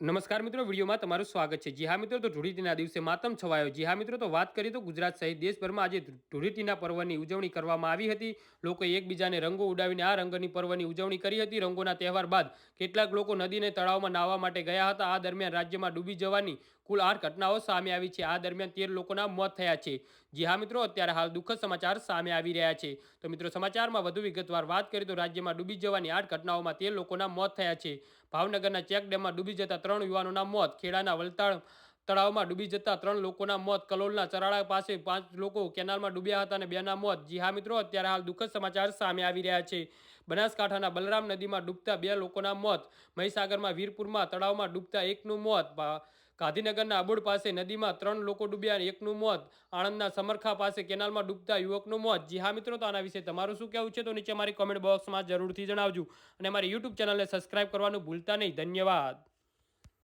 નમસ્કાર મિત્રો, વિડીયોમાં તમારું સ્વાગત છે. જી હા મિત્રો, તો ધૂળીટીના દિવસે માતમ છવાયો. જી હા મિત્રો, તો વાત કરીએ તો ગુજરાત સહિત દેશભરમાં આજે ધૂળીટીના પર્વની ઉજવણી કરવામાં આવી હતી. લોકોએ એકબીજાને રંગો ઉડાવીને આ રંગની પર્વની ઉજવણી કરી હતી. રંગોના તહેવાર બાદ કેટલાક લોકો નદીને તળાવમાં નાહવા માટે ગયા હતા. આ દરમિયાન રાજ્યમાં ડૂબી જવાની કુલ આઠ ઘટનાઓ સામે આવી છે. આ દરમિયાન તેર લોકોના મોત થયા છે. જી હા મિત્રો, અત્યારે હાલ દુઃખદ સમાચાર સામે આવી રહ્યા છે. તો મિત્રો, સમાચારમાં વધુ વિગતવાર વાત કરીએ તો રાજ્યમાં ડૂબી જવાની આઠ ઘટનાઓમાં તેર લોકોના મોત થયા છે. ભાવનગરના ચેક ડેમમાં ડૂબી જતા ત્રણ યુવાનોના મોત. ખેડાના વલતાળ તળાવમાં ડૂબી જતા ત્રણ લોકોના મોત. કલોલના ચરાળા પાસે પાંચ લોકો કેનાલમાં ડૂબ્યા હતા અને બેના મોત. જી હા, મિત્રો, અત્યારે હાલ દુઃખદ સમાચાર સામે આવી રહ્યા છે. બનાસકાંઠાના બલરામ નદીમાં ડૂબતા બે લોકોના મોત. મહીસાગરમાં વીરપુરમાં તળાવમાં ડૂબતા એકનું મોત. ગાંધીનગરના અબોડ પાસે નદીમાં ત્રણ લોકો ડૂબ્યા અને એકનું મોત. આણંદના સમરખા પાસે કેનાલમાં ડૂબતા યુવકનું મોત. જી હા, મિત્રો, તો આના વિશે તમારું શું કહેવું છે? તો નીચે મારી કોમેન્ટ બોક્સમાં જરૂરથી જણાવજો. અને મારી યુટ્યુબ ચેનલને સબસ્ક્રાઇબ કરવાનું ભૂલતા નહીં. ધન્યવાદ.